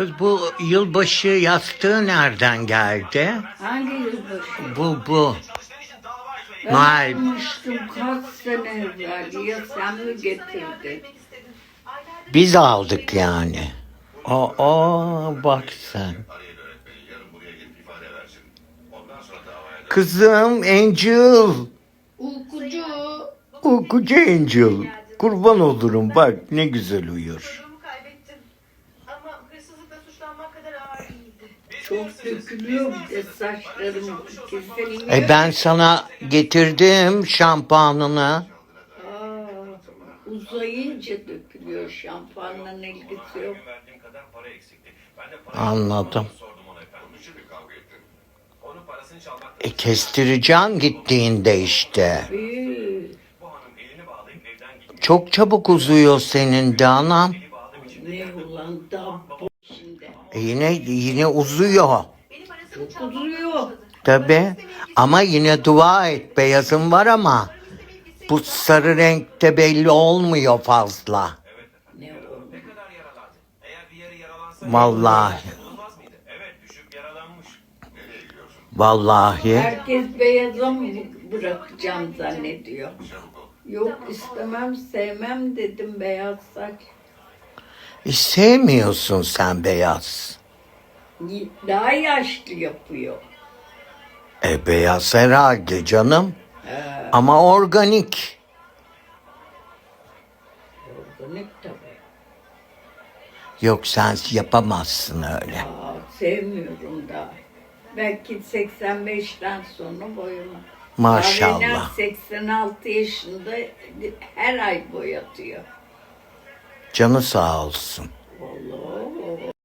Kız bu yılbaşı yastığı nereden geldi? Hangi yılbaşı? Bu bu. Ben Noel. almıştım kaç sene evvel. Ya sen mi getirdin? Biz aldık yani. Aa bak sen. Kızım Angel. Uykucu. Uykucu Angel. Kurban olurum bak ne güzel uyuyor. Hırsızlıkla suçlanmak kadar ağır değildi. Çok dökülüyor bir de saçlarım. E ben sana getirdim şampuanını. Aa, uzayınca dökülüyor. Şampuanla ilgisi yok. verdiğim kadar para eksikti. Ben de para Anladım. sordum ona efendim. Onun için mi kavga ettin? Onun parasını çalmak E kestireceğim gittiğinde işte. Üü, bu hanım elini bağlayıp evden gitti. Çok çabuk uzuyor senin de anam. ne ulan da yine yine uzuyor. Çok uzuyor. Tabi ama yine dua et beyazın var ama bu sarı renkte belli olmuyor fazla. Ne oldu? Ne kadar yaralandı? Eğer bir yeri yaralansa Vallahi olmaz mıydı? Evet düşüp yaralanmış. vallahi Herkes beyaza mı bırakacağım zannediyor. Yok istemem sevmem dedim beyaz saç. E, sevmiyorsun sen beyaz. Daha yaşlı yapıyor. E beyaz herhalde canım. Ama organik. Organik tabii. Yok sen yapamazsın öyle. Aa, sevmiyorum daha. Belki 85'ten sonra boyama. Maşallah. Kahveler 86 yaşında her ay boyatıyor. Canı sağ olsun.